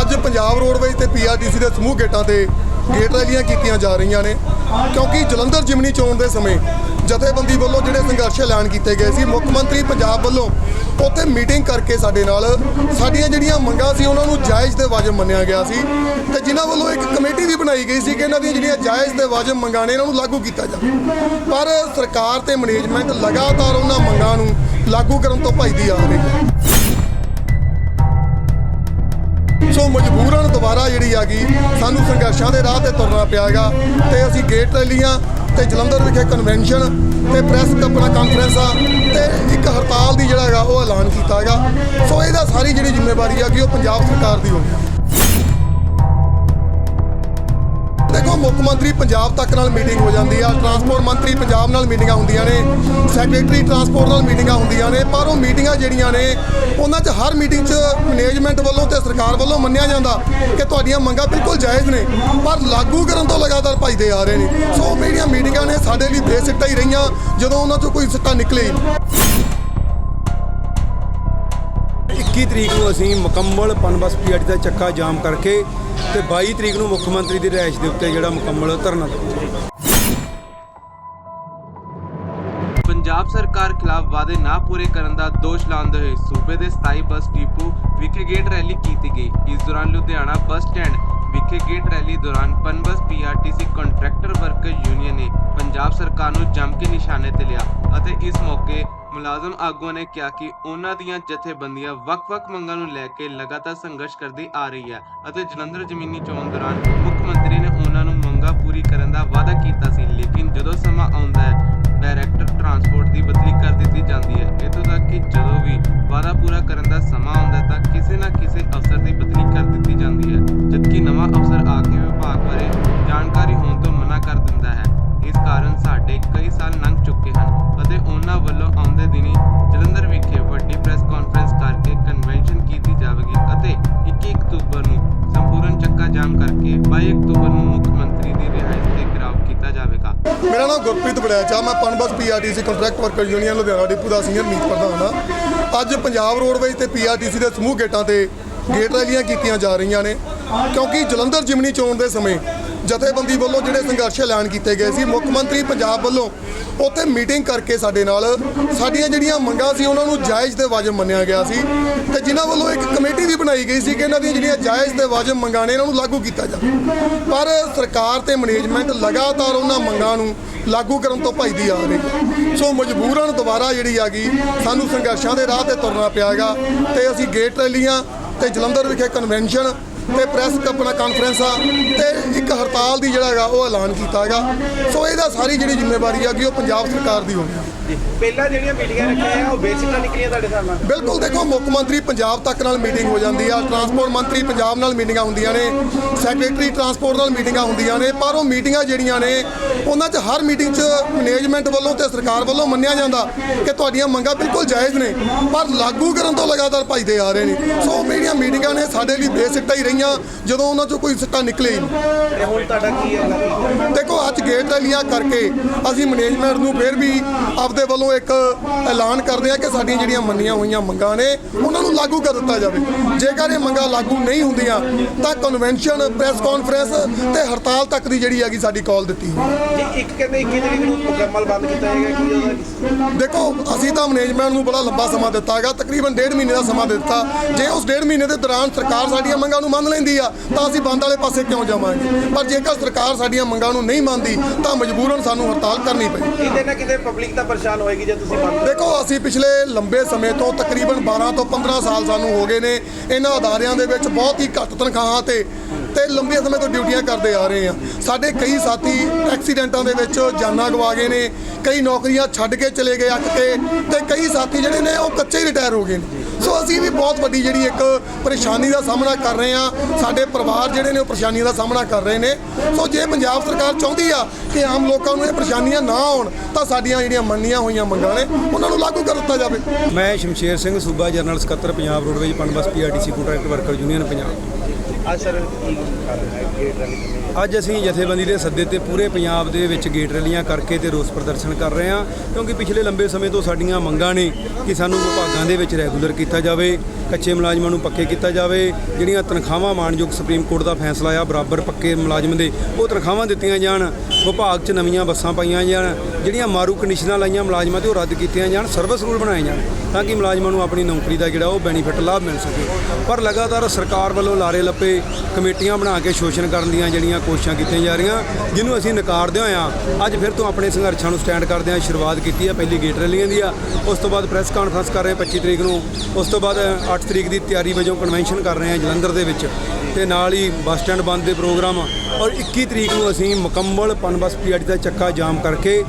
ਅੱਜ ਪੰਜਾਬ ਰੋਡਵੇਜ਼ ਤੇ ਪੀਆਰਟੀਸੀ ਦੇ ਸਮੂਹ ਗੇਟਾਂ ਤੇ ਗੇਟ ਰੈਲੀਆਂ ਕੀਤੀਆਂ ਜਾ ਰਹੀਆਂ ਨੇ, ਕਿਉਂਕਿ ਜਲੰਧਰ ਜਿਮਨੀ ਚੋਣ ਦੇ ਸਮੇਂ ਜਥੇਬੰਦੀ ਵੱਲੋਂ ਜਿਹੜੇ ਸੰਘਰਸ਼ ਐਲਾਨ ਕੀਤੇ ਗਏ ਸੀ, ਮੁੱਖ ਮੰਤਰੀ ਪੰਜਾਬ ਵੱਲੋਂ ਉੱਥੇ ਮੀਟਿੰਗ ਕਰਕੇ ਸਾਡੇ ਨਾਲ ਸਾਡੀਆਂ ਜਿਹੜੀਆਂ ਮੰਗਾਂ ਸੀ, ਉਹਨਾਂ ਨੂੰ ਜਾਇਜ਼ ਤੇ ਵਾਜਬ ਮੰਨਿਆ ਗਿਆ ਸੀ ਤੇ ਜਿਨ੍ਹਾਂ ਵੱਲੋਂ ਇੱਕ ਕਮੇਟੀ ਵੀ ਬਣਾਈ ਗਈ ਸੀ ਕਿ ਇਹਨਾਂ ਦੀਆਂ ਜਿਹੜੀਆਂ ਜਾਇਜ਼ ਤੇ ਵਾਜਬ ਮੰਗਾਂ ਨੇ, ਇਹਨਾਂ ਨੂੰ ਲਾਗੂ ਕੀਤਾ ਜਾਵੇ। ਪਰ ਸਰਕਾਰ ਤੇ ਮੈਨੇਜਮੈਂਟ ਲਗਾਤਾਰ ਉਹਨਾਂ ਮੰਗਾਂ ਨੂੰ ਲਾਗੂ ਕਰਨ ਤੋਂ ਭੱਜਦੀ ਆ ਰਹੀ ਹੈ। ਸੋ ਮਜਬੂਰਨ ਦੁਬਾਰਾ ਜਿਹੜੀ ਹੈਗੀ ਸਾਨੂੰ ਸੰਘਰਸ਼ਾਂ ਦੇ ਰਾਹ ਤੇ ਤੁਰਨਾ ਪਿਆਗਾ ਤੇ ਅਸੀਂ ਗੇਟ ਰੈਲੀਆਂ ਤੇ ਜਲੰਧਰ ਵਿਖੇ ਕਨਵੈਨਸ਼ਨ ਤੇ ਪ੍ਰੈਸ ਆਪਣਾ ਕਾਨਫਰੰਸਾਂ ਤੇ ਇੱਕ ਹੜਤਾਲ ਦੀ ਜਿਹੜਾ ਹੈਗਾ ਉਹ ਐਲਾਨ ਕੀਤਾ ਹੈਗਾ। ਸੋ ਇਹਦਾ ਸਾਰੀ ਜਿਹੜੀ ਜ਼ਿੰਮੇਵਾਰੀ ਹੈਗੀ ਉਹ ਪੰਜਾਬ ਸਰਕਾਰ ਦੀ ਹੋਵੇ ਦੇਖੋ, ਮੁੱਖ ਮੰਤਰੀ ਪੰਜਾਬ ਤੱਕ ਨਾਲ ਮੀਟਿੰਗ ਹੋ ਜਾਂਦੀ ਆ ਟਰਾਂਸਪੋਰਟ ਮੰਤਰੀ ਪੰਜਾਬ ਨਾਲ ਮੀਟਿੰਗਾਂ ਹੁੰਦੀਆਂ ਨੇ ਸੈਕਟਰੀ ਟਰਾਂਸਪੋਰਟ ਨਾਲ ਮੀਟਿੰਗਾਂ ਹੁੰਦੀਆਂ ਨੇ, ਪਰ ਉਹ ਮੀਟਿੰਗਾਂ ਜਿਹੜੀਆਂ ਨੇ, ਉਹਨਾਂ 'ਚ ਹਰ ਮੀਟਿੰਗ 'ਚ ਮੈਨੇਜਮੈਂਟ ਵੱਲੋਂ ਤੇ ਸਰਕਾਰ ਵੱਲੋਂ ਮੰਨਿਆ ਜਾਂਦਾ ਕਿ ਤੁਹਾਡੀਆਂ ਮੰਗਾਂ ਬਿਲਕੁਲ ਜਾਇਜ਼ ਨੇ, ਪਰ ਲਾਗੂ ਕਰਨ ਤੋਂ ਲਗਾਤਾਰ ਭੱਜਦੇ ਆ ਰਹੇ ਨੇ। ਸੋ ਜਿਹੜੀਆਂ ਮੀਟਿੰਗਾਂ ਨੇ ਸਾਡੇ ਲਈ ਬੇਸਿੱਟਾ ਹੀ ਰਹੀਆਂ, ਜਦੋਂ ਉਹਨਾਂ 'ਚੋਂ ਕੋਈ ਸਿੱਟਾ ਨਿਕਲੇ 21 ਤਰੀਕ ਨੂੰ ਅਸੀਂ ਮੁਕੰਮਲ ਪਨਬਸ ਪੀਆਰਟੀ ਦਾ ਚੱਕਾ ਜਾਮ ਕਰਕੇ ਤੇ 22 ਤਰੀਕ ਨੂੰ ਮੁੱਖ ਮੰਤਰੀ ਦੀ ਰਿਹਾਇਸ਼ ਦੇ ਉੱਤੇ ਜਿਹੜਾ ਮੁਕੰਮਲ ਧਰਨਾ ਦੇਵਾਂਗੇ ਪੰਜਾਬ ਸਰਕਾਰ ਖਿਲਾਫ ਵਾਅਦੇ ਨਾ ਪੂਰੇ ਕਰਨ ਦਾ ਦੋਸ਼ ਲਾਉਂਦੇ ਹੋਏ ਸੂਬੇ ਦੇ 27 ਬੱਸ ਡਿਪੂ ਵਿਖੇ ਗੇਟ ਰੈਲੀ ਕੀਤੀ ਗਈ। ਇਸ ਦੌਰਾਨ ਲੁਧਿਆਣਾ ਬੱਸ ਸਟੈਂਡ ਵਿਖੇ ਗੇਟ ਰੈਲੀ ਦੌਰਾਨ Punbus PRTC contractor worker union ਨੇ ਪੰਜਾਬ ਸਰਕਾਰ ਨੂੰ ਜੰਮ ਕੇ ਨਿਸ਼ਾਨੇ ਤੇ ਲਿਆ ਅਤੇ ਇਸ ਮੌਕੇ ਮੁਲਾਜ਼ਮ ਆਗੂਆਂ ਨੇ ਕਿਹਾ ਕਿ ਉਹਨਾਂ ਦੀਆਂ ਜਥੇਬੰਦੀਆਂ ਵੱਖ-ਵੱਖ ਮੰਗਾਂ ਨੂੰ ਲੈ ਕੇ ਲਗਾਤਾਰ ਸੰਘਰਸ਼ ਕਰਦੀ ਆ ਰਹੀ ਹੈ ਅਤੇ ਜਲੰਧਰ ਜ਼ਮੀਨੀ ਚੋਣ ਦੌਰਾਨ ਮੁੱਖ ਮੰਤਰੀ ਨੇ ਉਹਨਾਂ ਨੂੰ ਮੰਗਾਂ ਪੂਰੀ ਕਰਨ ਦਾ ਵਾਅਦਾ ਕੀਤਾ ਸੀ, ਲੇਕਿਨ ਜਦੋਂ ਸਮਾਂ ਆਉਂਦਾ ਹੈ, ਡਾਇਰੈਕਟਰ ਟਰਾਂਸਪੋਰਟ ਦੀ ਬਦਲੀ ਕਰ ਦਿੱਤੀ ਜਾਂਦੀ ਹੈ। ਇੱਥੋਂ ਤੱਕ ਕਿ ਜਦੋਂ ਵੀ ਵਾਅਦਾ ਪੂਰਾ ਕਰਨ ਦਾ ਸਮਾਂ ਮੇਰਾ ਨਾਮ ਗੁਰਪ੍ਰੀਤ ਬੜਿਆਚਾ ਮੈਂ Punbus PRTC contract worker union Ludhiana depot ਦਾ ਸੀਨੀਅਰ ਮੀਤ ਪ੍ਰਧਾਨ ਹਾਂ ਅੱਜ ਪੰਜਾਬ ਰੋਡਵੇਜ਼ ਤੇ ਪੀਆਰਟੀਸੀ ਦੇ ਸਮੂਹ ਗੇਟਾਂ ਤੇ ਗੇਟ ਰੈਲੀਆਂ ਕੀਤੀਆਂ ਜਾ ਰਹੀਆਂ ਨੇ, ਕਿਉਂਕਿ ਜਲੰਧਰ ਜਿਮਨੀ ਚੋਣ ਦੇ ਸਮੇਂ ਜਥੇਬੰਦੀ ਵੱਲੋਂ ਜਿਹੜੇ ਸੰਘਰਸ਼ ਐਲਾਨ ਕੀਤੇ ਗਏ ਸੀ, ਮੁੱਖ ਮੰਤਰੀ ਪੰਜਾਬ ਵੱਲੋਂ ਉੱਥੇ ਮੀਟਿੰਗ ਕਰਕੇ ਸਾਡੇ ਨਾਲ ਸਾਡੀਆਂ ਜਿਹੜੀਆਂ ਮੰਗਾਂ ਸੀ, ਉਹਨਾਂ ਨੂੰ ਜਾਇਜ਼ ਤੇ ਵਾਜਬ ਮੰਨਿਆ ਗਿਆ ਸੀ ਤੇ ਜਿਨ੍ਹਾਂ ਵੱਲੋਂ ਇੱਕ ਕਮੇਟੀ ਵੀ ਬਣਾਈ ਗਈ ਸੀ ਕਿ ਇਹਨਾਂ ਦੀਆਂ ਜਿਹੜੀਆਂ ਜਾਇਜ਼ ਤੇ ਵਾਜਬ ਮੰਗਾਂ ਨੇ, ਇਹਨਾਂ ਨੂੰ ਲਾਗੂ ਕੀਤਾ ਜਾਵੇ। ਪਰ ਸਰਕਾਰ ਤੇ ਮੈਨੇਜਮੈਂਟ ਲਗਾਤਾਰ ਉਹਨਾਂ ਮੰਗਾਂ ਨੂੰ ਲਾਗੂ ਕਰਨ ਤੋਂ ਭੱਜਦੀ ਆ ਰਹੀ ਹੈ। ਸੋ ਮਜਬੂਰਨ ਦੁਬਾਰਾ ਜਿਹੜੀ ਆ ਗਈ ਸਾਨੂੰ ਸੰਘਰਸ਼ਾਂ ਦੇ ਰਾਹ ਤੇ ਤੁਰਨਾ ਪਿਆਗਾ ਤੇ ਅਸੀਂ ਗੇਟ ਰੈਲੀਆਂ ਤੇ ਜਲੰਧਰ ਵਿਖੇ ਕਨਵੈਨਸ਼ਨ ਤੇ ਪ੍ਰੈਸ ਆਪਣਾ ਆ ਤੇ ਇੱਕ ਹੜਤਾਲ ਦੀ ਜਿਹੜਾ ਹੈਗਾ ਉਹ ਐਲਾਨ ਕੀਤਾ ਹੈਗਾ। ਸੋ ਇਹਦਾ ਸਾਰੀ ਜਿਹੜੀ ਜ਼ਿੰਮੇਵਾਰੀ ਆ ਕਿ ਉਹ ਪੰਜਾਬ ਸਰਕਾਰ ਦੀ ਹੋਵੇ ਪਹਿਲਾਂ ਜਿਹੜੀਆਂ ਮੀਟਿੰਗਾਂ ਰੱਖੀਆਂ ਆ ਉਹ ਬੇਸਿਕਾ ਨਿਕਲੀਆਂ ਤੁਹਾਡੇ ਹਿਸਾਬ ਨਾਲ? ਬਿਲਕੁਲ ਦੇਖੋ ਮੁੱਖ ਮੰਤਰੀ ਪੰਜਾਬ ਤੱਕ ਨਾਲ ਮੀਟਿੰਗ ਹੋ ਜਾਂਦੀ ਆ। ਟਰਾਂਸਪੋਰਟ ਮੰਤਰੀ ਪੰਜਾਬ ਨਾਲ ਮੀਟਿੰਗਾਂ ਹੁੰਦੀਆਂ ਨੇ। ਸੈਕਟਰੀ ਟਰਾਂਸਪੋਰਟ ਨਾਲ ਮੀਟਿੰਗਾਂ ਹੁੰਦੀਆਂ ਨੇ। ਪਰ ਉਹ ਮੀਟਿੰਗਾਂ ਜਿਹੜੀਆਂ ਨੇ ਉਹਨਾਂ 'ਚ ਹਰ ਮੀਟਿੰਗ 'ਚ ਮੈਨੇਜਮੈਂਟ ਵੱਲੋਂ ਤੇ ਸਰਕਾਰ ਵੱਲੋਂ ਮੰਨਿਆ ਜਾਂਦਾ ਕਿ ਤੁਹਾਡੀਆਂ ਮੰਗਾਂ ਬਿਲਕੁਲ ਜਾਇਜ਼ ਨੇ। ਪਰ ਲਾਗੂ ਕਰਨ ਤੋਂ ਲਗਾਤਾਰ ਭੱਜਦੇ ਆ ਰਹੇ ਨੇ। ਸੋ ਮੇਰੀਆਂ ਮੀਟਿੰਗਾਂ ਨੇ ਸਾਡੇ ਲਈ ਬੇਸਿੱਟਾ ਹੀ ਰਹੀਆਂ ਜਦੋਂ ਉਹਨਾਂ 'ਚੋਂ ਕੋਈ ਸਿੱਟਾ ਨਿਕਲੇ ਹੀ ਨਹੀਂ। ਤੇ ਹੁਣ ਤੁਹਾਡਾ ਕੀ ਹੈ? ਦੇਖੋ ਅੱਜ ਗੇਟ ਰੈਲੀਆਂ ਕਰਕੇ ਅਸੀਂ ਮੈਨੇਜਮੈਂਟ ਨੂੰ ਫਿਰ ਵੀ ਆਪਦੇ ਵੱਲੋਂ ਇੱਕ ਐਲਾਨ ਕਰਦੇ ਆ ਕਿ ਸਾਡੀਆਂ ਜਿਹੜੀਆਂ ਮੰਨੀਆਂ ਹੋਈਆਂ ਮੰਗਾਂ ਨੇ ਉਹਨਾਂ ਨੂੰ ਲਾਗੂ ਕਰ ਦਿੱਤਾ ਜਾਵੇ। ਜੇਕਰ ਇਹ ਮੰਗਾਂ ਲਾਗੂ ਨਹੀਂ ਹੁੰਦੀਆਂ ਤਾਂ ਕਨਵੈਨਸ਼ਨ ਪ੍ਰੈਸ ਕਾਨਫਰੰਸ ਤੇ ਹੜਤਾਲ ਤੱਕ ਦੀ ਜਿਹੜੀ ਹੈਗੀ ਸਾਡੀ ਕਾਲ ਦਿੱਤੀ ਹੋਈ ਇੱਕ ਕਹਿੰਦੇ 21 ਤਰੀਕ ਨੂੰ ਮੁਕੰਮਲ ਬੰਦ ਕੀਤਾ ਜਾਏਗਾ ਕੀ ਦੇਖੋ ਅਸੀਂ ਤਾਂ ਮੈਨੇਜਮੈਂਟ ਨੂੰ ਬੜਾ ਲੰਬਾ ਸਮਾਂ ਦਿੱਤਾ ਹੈਗਾ ਤਕਰੀਬਨ ਡੇਢ ਮਹੀਨੇ ਦਾ ਸਮਾਂ ਦੇ ਦਿੱਤਾ। ਜੇ ਉਸ ਡੇਢ ਮਹੀਨੇ ਦੇ ਦੌਰਾਨ ਸਰਕਾਰ ਸਾਡੀਆਂ ਮੰਗਾਂ ਨੂੰ ਮੰਨ ਲੈਂਦੀ ਆ ਤਾਂ ਅਸੀਂ ਬੰਦ ਵਾਲੇ ਪਾਸੇ ਕਿਉਂ ਜਾਵਾਂਗੇ? ਪਰ ਜੇਕਰ ਸਰਕਾਰ ਸਾਡੀਆਂ ਮੰਗਾਂ ਨੂੰ ਨਹੀਂ ਮੰਨਦੀ ਤਾਂ ਮਜਬੂਰਨ ਸਾਨੂੰ ਹੜਤਾਲ ਕਰਨੀ ਪਈ ਕਿਤੇ ਨਾ ਕਿਤੇ ਪਬਲਿਕ ਤਾਂ ਪਰੇਸ਼ਾਨ ਹੋਏਗੀ ਜੇ ਤੁਸੀਂ ਬੰਦ ਦੇਖੋ, ਅਸੀਂ ਪਿਛਲੇ ਲੰਬੇ ਸਮੇਂ ਤੋਂ ਤਕਰੀਬਨ 12 ਤੋਂ 15 ਸਾਲ ਸਾਨੂੰ ਹੋ ਗਏ ਨੇ। ਇਹਨਾਂ ਅਦਾਰਿਆਂ ਦੇ ਵਿੱਚ ਬਹੁਤ ਹੀ ਘੱਟ ਤਨਖਾਹਾਂ ਤੇ ਤੇ ਲੰਬੇ ਸਮੇਂ ਤੋਂ ਡਿਊਟੀਆਂ ਕਰਦੇ ਆ ਰਹੇ ਆ। ਸਾਡੇ ਕਈ ਸਾਥੀ ਐਕਸੀਡੈਂਟਾਂ ਦੇ ਵਿੱਚ ਜਾਨਾਂ ਗਵਾ ਗਏ ਨੇ, ਕਈ ਨੌਕਰੀਆਂ ਛੱਡ ਕੇ ਚਲੇ ਗਏ ਅੱਕ ਕੇ, ਤੇ ਕਈ ਸਾਥੀ ਜਿਹੜੇ ਨੇ ਉਹ ਕੱਚੇ ਹੀ ਰਿਟਾਇਰ ਹੋ ਗਏ ਨੇ। ਸੋ ਅਸੀਂ ਵੀ ਬਹੁਤ ਵੱਡੀ ਜਿਹੜੀ ਇੱਕ ਪਰੇਸ਼ਾਨੀ ਦਾ ਸਾਹਮਣਾ ਕਰ ਰਹੇ ਆ। ਸਾਡੇ ਪਰਿਵਾਰ ਜਿਹੜੇ ਨੇ ਉਹ ਪਰੇਸ਼ਾਨੀਆਂ ਦਾ ਸਾਹਮਣਾ ਕਰ ਰਹੇ ਨੇ। ਸੋ ਜੇ ਪੰਜਾਬ ਸਰਕਾਰ ਚਾਹੁੰਦੀ ਆ ਕਿ ਆਮ ਲੋਕਾਂ ਨੂੰ ਇਹ ਪਰੇਸ਼ਾਨੀਆਂ ਨਾ ਆਉਣ, ਤਾਂ ਸਾਡੀਆਂ ਜਿਹੜੀਆਂ ਮੰਨੀਆਂ ਹੋਈਆਂ ਮੰਗਾਂ ਨੇ, ਉਹਨਾਂ ਨੂੰ ਲਾਗੂ ਕਰ ਦਿੱਤਾ ਜਾਵੇ। ਮੈਂ ਸ਼ਮਸ਼ੇਰ ਸਿੰਘ ਸੂਬਾ ਜਨਰਲ ਸਕੱਤਰ Punjab roadways Punbus PRTC contract worker union Punjab. ਆ ਸਰ ਕੀ ਕਰ ਰਹੇ ਹੈ? ਗੇਟ ਰੈਲੀ ਅੱਜ ਅਸੀਂ ਜਥੇਬੰਦੀ ਦੇ ਸੱਦੇ ਤੇ ਪੂਰੇ ਪੰਜਾਬ ਦੇ ਵਿੱਚ ਗੇਟ ਰੈਲੀਆਂ ਕਰਕੇ ਤੇ ਰੋਸ ਪ੍ਰਦਰਸ਼ਨ ਕਰ ਰਹੇ ਹਾਂ, ਕਿਉਂਕਿ ਪਿਛਲੇ ਲੰਬੇ ਸਮੇਂ ਤੋਂ ਸਾਡੀਆਂ ਮੰਗਾਂ ਨੇ ਕਿ ਸਾਨੂੰ ਵਿਭਾਗਾਂ ਦੇ ਵਿੱਚ ਰੈਗੂਲਰ ਕੀਤਾ ਜਾਵੇ, ਕੱਚੇ ਮੁਲਾਜ਼ਮਾਂ ਨੂੰ ਪੱਕੇ ਕੀਤਾ ਜਾਵੇ, ਜਿਹੜੀਆਂ ਤਨਖਾਹਾਂ ਮਾਣਯੋਗ ਸੁਪਰੀਮ ਕੋਰਟ ਦਾ ਫੈਸਲਾ ਆ, ਬਰਾਬਰ ਪੱਕੇ ਮੁਲਾਜ਼ਮ ਦੇ, ਉਹ ਤਨਖਾਹਾਂ ਦਿੱਤੀਆਂ ਜਾਣ। ਵਿਭਾਗ 'ਚ ਨਵੀਆਂ ਬੱਸਾਂ ਪਾਈਆਂ ਜਾਣ, ਜਿਹੜੀਆਂ ਮਾਰੂ ਕੰਡੀਸ਼ਨਾਂ ਲਾਈਆਂ ਮੁਲਾਜ਼ਮਾਂ ਤੇ ਉਹ ਰੱਦ ਕੀਤੀਆਂ ਜਾਣ ਸਰਵਿਸ ਰੂਲ ਬਣਾਏ ਜਾਣ, ਤਾਂ ਕਿ ਮੁਲਾਜ਼ਮਾਂ ਨੂੰ ਆਪਣੀ ਨੌਕਰੀ ਦਾ ਜਿਹੜਾ ਉਹ ਬੈਨੀਫਿਟ ਲਾਭ ਮਿਲ ਸਕੇ। ਪਰ ਲਗਾਤਾਰ ਸਰਕਾਰ ਵੱਲੋਂ ਲਾਰੇ ਲੱਪੇ, ਕਮੇਟੀਆਂ ਬਣਾ ਕੇ ਸ਼ੋਸ਼ਣ ਕਰਨ ਦੀਆਂ ਜਿਹੜੀਆਂ ਕੋਸ਼ਿਸ਼ਾਂ ਕੀਤੀਆਂ ਜਾ ਰਹੀਆਂ, ਜਿਹਨੂੰ ਅਸੀਂ ਨਕਾਰਦੇ ਹੋਇਆਂ ਅੱਜ ਫਿਰ ਤੋਂ ਆਪਣੇ ਸੰਘਰਸ਼ਾਂ ਨੂੰ ਸਟੈਂਡ ਕਰਦੇ ਹਾਂ, ਸ਼ੁਰੂਆਤ ਕੀਤੀ ਹੈ, ਪਹਿਲੀ ਗੇਟ ਰੈਲੀਆਂ ਦੀ ਆ, ਉਸ ਤੋਂ ਬਾਅਦ ਪ੍ਰੈਸ ਕਾਨਫਰੰਸ ਕਰ ਰਹੇ ਹਾਂ 25 ਤਰੀਕ ਨੂੰ, ਉਸ ਤੋਂ ਬਾਅਦ 8 ਤਰੀਕ ਦੀ ਤਿਆਰੀ ਵਜੋਂ ਕਨਵੈਨਸ਼ਨ ਕਰ ਰਹੇ ਹਾਂ ਜਲੰਧਰ ਦੇ ਵਿੱਚ, ਤੇ ਨਾਲ ਹੀ ਬੱਸ ਸਟੈਂਡ ਬੰਦ ਦੇ ਪ੍ਰੋਗਰਾਮ ਔਰ 21 ਤਰੀਕ ਨੂੰ ਅਸੀਂ ਮੁਕੰਮਲ ਪਨਬਸ ਪੀਆਰਟੀ ਦਾ ਚੱਕਾ ਜਾਮ ਕਰਕੇ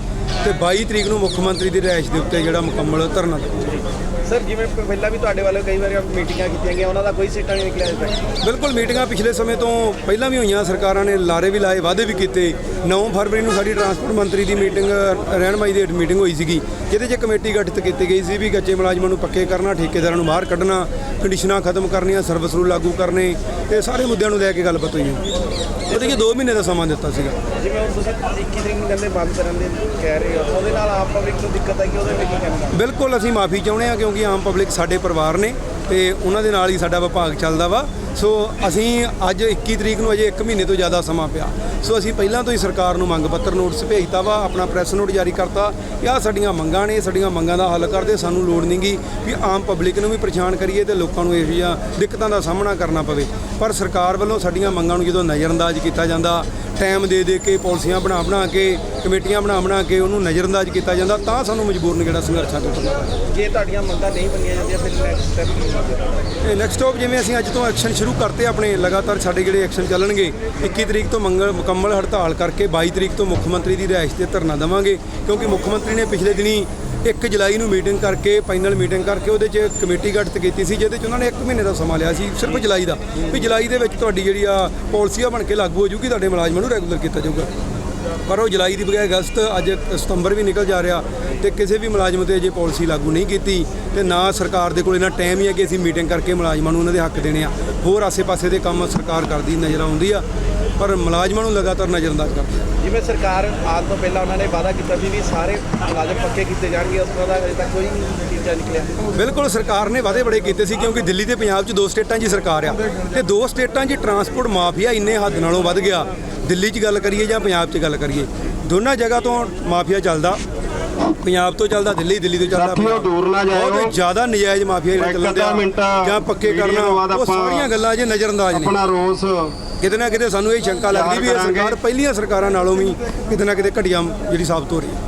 ਤੇ 22 ਤਰੀਕ ਨੂੰ ਮੁੱਖ ਮੰਤਰੀ ਦੀ ਰਿਹਾਇਸ਼ ਦੇ ਉੱਤੇ ਜਿਹੜਾ ਮੁਕੰਮਲ ਧਰਨਾ ਦੇਵਾਂਗੇ ਸਰ ਜਿਵੇਂ ਪਹਿਲਾਂ ਵੀ ਤੁਹਾਡੇ ਵੱਲੋਂ ਕਈ ਵਾਰੀ ਮੀਟਿੰਗਾਂ ਕੀਤੀਆਂ ਗਈਆਂ ਉਹਨਾਂ ਦਾ ਕੋਈ ਸੀਟਾਂ ਨਹੀਂ ਨਿਕਲਿਆ ਅਜੇ ਬਿਲਕੁਲ ਮੀਟਿੰਗਾਂ ਪਿਛਲੇ ਸਮੇਂ ਤੋਂ ਪਹਿਲਾਂ ਵੀ ਹੋਈਆਂ ਸਰਕਾਰਾਂ ਨੇ ਲਾਰੇ ਵੀ ਲਾਏ ਵਾਅਦੇ ਵੀ ਕੀਤੇ। 9 ਫਰਵਰੀ ਨੂੰ ਸਾਡੀ ਟਰਾਂਸਪੋਰਟ ਮੰਤਰੀ ਦੀ ਮੀਟਿੰਗ ਰਹਿਨਮਾਈ ਦੀ ਮੀਟਿੰਗ ਹੋਈ ਸੀਗੀ ਜਿਹਦੇ 'ਚ ਕਮੇਟੀ ਗਠਿਤ ਕੀਤੀ ਗਈ ਸੀ ਵੀ ਕੱਚੇ ਮੁਲਾਜ਼ਮਾਂ ਨੂੰ ਪੱਕੇ ਕਰਨਾ ਠੇਕੇਦਾਰਾਂ ਨੂੰ ਬਾਹਰ ਕੱਢਣਾ ਕੰਡੀਸ਼ਨਾਂ ਖਤਮ ਕਰਨੀਆਂ ਸਰਵਿਸ ਰੂਲ ਲਾਗੂ ਕਰਨੇ ਤੇ ਸਾਰੇ ਮੁੱਦਿਆਂ ਨੂੰ ਲੈ ਕੇ ਗੱਲਬਾਤ ਹੋਈ ਉਹਦੇ 'ਚ 2 ਮਹੀਨੇ ਦਾ ਸਮਾਂ ਦਿੱਤਾ ਸੀਗਾ। ਜਿਵੇਂ ਤੁਸੀਂ 21 ਤਰੀਕ ਨੂੰ ਕਹਿੰਦੇ ਬੰਦ ਕਰਨ ਦੇ ਕਹਿ ਰਹੇ ਹੋ ਉਹਦੇ ਨਾਲ ਆਮ ਪਬਲਿਕ ਨੂੰ ਦਿੱਕਤ ਹੈ ਉਹਦੇ ਵਿੱਚ ਕੀ ਕਹਿਣਾ ਬਿਲਕੁਲ, ਅਸੀਂ ਮਾਫੀ ਚਾਹੁੰਦੇ ਹਾਂ ਕਿਉਂਕਿ ਆਮ ਪਬਲਿਕ ਸਾਡੇ ਪਰਿਵਾਰ ਨੇ ਤੇ ਉਹਨਾਂ ਦੇ ਨਾਲ ਹੀ ਸਾਡਾ ਵਿਭਾਗ ਚੱਲਦਾ ਵਾ। ਸੋ ਅਸੀਂ ਅੱਜ 21 ਤਰੀਕ ਨੂੰ ਅਜੇ 1 ਮਹੀਨੇ ਤੋਂ ਜ਼ਿਆਦਾ ਸਮਾਂ ਪਿਆ। ਸੋ ਅਸੀਂ ਪਹਿਲਾਂ ਤੋਂ ਹੀ ਸਰਕਾਰ ਨੂੰ ਮੰਗ ਪੱਤਰ ਨੋਟਿਸ ਭੇਜਤਾ ਵਾ ਆਪਣਾ ਪ੍ਰੈਸ ਨੋਟ ਜਾਰੀ ਕਰਤਾ। ਕਿ ਆਹ ਸਾਡੀਆਂ ਮੰਗਾਂ ਨੇ ਸਾਡੀਆਂ ਮੰਗਾਂ ਦਾ ਹੱਲ ਕਰਦੇ ਸਾਨੂੰ ਲੋੜ ਨਹੀਂਗੀ ਵੀ ਆਮ ਪਬਲਿਕ ਨੂੰ ਵੀ ਪਰੇਸ਼ਾਨ ਕਰੀਏ ਤੇ ਲੋਕਾਂ ਨੂੰ ਇਹੋ ਜਿਹੀਆਂ ਦਿੱਕਤਾਂ ਦਾ ਸਾਹਮਣਾ ਕਰਨਾ ਪਵੇ। ਪਰ ਸਰਕਾਰ ਵੱਲੋਂ ਸਾਡੀਆਂ ਮੰਗਾਂ ਨੂੰ ਜਦੋਂ ਨਜ਼ਰਅੰਦਾਜ਼ ਕੀਤਾ ਜਾਂਦਾ ਟਾਈਮ ਦੇ ਦੇ ਕੇ ਪਾਲਿਸੀਆਂ ਬਣਾ ਬਣਾ ਕੇ ਕਮੇਟੀਆਂ ਬਣਾ ਬਣਾ ਕੇ ਉਹਨੂੰ ਨਜ਼ਰਅੰਦਾਜ਼ ਕੀਤਾ ਜਾਂਦਾ ਤਾਂ ਸਾਨੂੰ ਮਜਬੂਰਨ ਜਿਹੜਾ ਸੰਘਰਸ਼ਾਂ ਤੋਂ ਕਰਨਾ ਜੇ ਤੁਹਾਡੀਆਂ ਮੰਗਾਂ ਨਹੀਂ ਮੰਨੀਆਂ ਜਾਂਦੀਆਂ ਫਿਰ ਨੈਕਸਟ ਸਟੈਪ ਕੀ ਹੋਵੇਗਾ ਇਹ ਨੈਕਸਟ ਸਟਾਪ ਜਿਵੇਂ ਅਸੀਂ ਅੱਜ ਤੋਂ ਐਕਸ਼ਨ ਸ਼ੁਰੂ ਕਰਤੇ ਆਪਣੇ, ਲਗਾਤਾਰ ਸਾਡੇ ਜਿਹੜੇ ਐਕਸ਼ਨ ਚੱਲਣਗੇ 21 ਤਰੀਕ ਤੋਂ ਮੰਗਲ ਮੁਕੰਮਲ ਹੜਤਾਲ ਕਰਕੇ 22 ਤਰੀਕ ਤੋਂ ਮੁੱਖ ਮੰਤਰੀ ਦੀ ਰਿਹਾਇਸ਼ ਤੇ ਧਰਨਾ ਦੇਵਾਂਗੇ, ਕਿਉਂਕਿ ਮੁੱਖ ਮੰਤਰੀ ਨੇ ਪਿਛਲੇ ਦਿਨੀ 1 ਜੁਲਾਈ ਨੂੰ ਮੀਟਿੰਗ ਕਰਕੇ ਫਾਈਨਲ ਮੀਟਿੰਗ ਕਰਕੇ ਉਹਦੇ 'ਚ ਕਮੇਟੀ ਗਠਿਤ ਕੀਤੀ ਸੀ, ਜਿਹਦੇ 'ਚ ਉਹਨਾਂ ਨੇ 1 ਮਹੀਨੇ ਦਾ ਸਮਾਂ ਲਿਆ ਸੀ, ਸਿਰਫ ਜੁਲਾਈ ਦਾ। ਵੀ ਜੁਲਾਈ ਦੇ ਵਿੱਚ ਤੁਹਾਡੀ ਜਿਹੜੀ ਆ ਪਾਲਿਸੀਆਂ ਬਣ ਕੇ ਲਾਗੂ ਹੋ ਜੂਗੀ, ਤੁਹਾਡੇ ਮੁਲਾਜ਼ਮਾਂ ਨੂੰ ਰੈਗੂਲਰ ਕੀਤਾ ਜਾਊਗਾ। ਪਰ ਉਹ ਜੁਲਾਈ ਦੀ ਬਜਾਏ ਅਗਸਤ, ਅੱਜ ਸਤੰਬਰ ਵੀ ਨਿਕਲ ਜਾ ਰਿਹਾ ਤੇ ਕਿਸੇ ਵੀ ਮੁਲਾਜ਼ਮ ਤੇ ਅਜੇ ਪਾਲਿਸੀ ਲਾਗੂ ਨਹੀਂ ਕੀਤੀ ਤੇ ਨਾ ਸਰਕਾਰ ਦੇ ਕੋਲ ਇਹਨਾਂ ਟਾਈਮ ਹੀ ਹੈ ਕਿ ਅਸੀਂ ਮੀਟਿੰਗ ਕਰਕੇ ਮੁਲਾਜ਼ਮਾਂ ਨੂੰ ਉਹਨਾਂ ਦੇ ਹੱਕ ਦੇਣੇ ਆ। ਹੋਰ ਆਸੇ-ਪਾਸੇ ਦੇ ਕੰਮ ਸਰਕਾਰ ਕਰਦੀ, ਨਜ਼ਰ ਆਉਂਦੀ ਆ। ਪਰ ਮੁਲਾਜ਼ਮਾਂ ਨੂੰ ਲਗਾਤਾਰ ਨਜ਼ਰਅੰਦਾਜ਼ ਕਰਦੀ ਆ ਜਿਵੇਂ ਸਰਕਾਰ ਆਉਣ ਤੋਂ ਪਹਿਲਾਂ ਉਹਨਾਂ ਨੇ ਵਾਅਦਾ ਕੀਤਾ ਸੀ ਵੀ ਸਾਰੇ ਮੁਲਾਜ਼ਮ ਪੱਕੇ ਕੀਤੇ ਜਾਣਗੇ ਉਸ ਤਰ੍ਹਾਂ ਦਾ ਅਜੇ ਤੱਕ ਕੋਈ ਨਤੀਜਾ ਨਿਕਲਿਆ ਬਿਲਕੁਲ ਸਰਕਾਰ ਨੇ ਵਾਅਦੇ ਬੜੇ ਕੀਤੇ ਸੀ ਕਿਉਂਕਿ ਦਿੱਲੀ ਤੇ ਪੰਜਾਬ 'ਚ ਦੋ ਸਟੇਟਾਂ 'ਚ ਹੀ ਸਰਕਾਰ ਆ ਤੇ ਦੋ ਸਟੇਟਾਂ 'ਚ ਟਰਾਂਸਪੋਰਟ ਮਾਫੀਆ ਇੰਨੇ ਹੱਦ ਨਾਲੋਂ ਵੱਧ ਗਿਆ ਦਿੱਲੀ 'ਚ ਗੱਲ ਕਰੀਏ ਜਾਂ ਪੰਜਾਬ 'ਚ ਗੱਲ ਕਰੀਏ ਦੋਨਾਂ ਜਗ੍ਹਾ ਤੋਂ ਮਾਫੀਆ ਚੱਲਦਾ ਪੰਜਾਬ ਤੋਂ ਚੱਲਦਾ ਦਿੱਲੀ ਦਿੱਲੀ ਤੋਂ ਚੱਲਦਾ ਸਾਥੀਓ। ਦੂਰ ਨਾ ਜਾਇਓ। ਬਹੁਤ ਜ਼ਿਆਦਾ ਨਜਾਇਜ਼ ਮਾਫੀਆ ਅੱਧਾ ਮਿੰਟ ਜਾਂ ਪੱਕੇ ਕਰਨਾ ਤੋਂ ਬਾਅਦ ਉਹ ਸਾਰੀਆਂ ਗੱਲਾਂ ਅਜੇ ਨਜ਼ਰਅੰਦਾਜ਼ ਨੇ ਆਪਣਾ ਰੋਸ ਕਿਤੇ ਨਾ ਕਿਤੇ ਸਾਨੂੰ ਇਹ ਸ਼ੰਕਾ ਲੱਗਦੀ ਵੀ ਇਹ। ਸਰਕਾਰ ਪਹਿਲੀਆਂ ਸਰਕਾਰਾਂ ਨਾਲੋਂ ਵੀ ਕਿਤੇ ਨਾ ਕਿਤੇ ਘਟੀਆ ਜਿਹੜੀ ਸਾਬਤ ਹੋ ਰਹੀ ਹੈ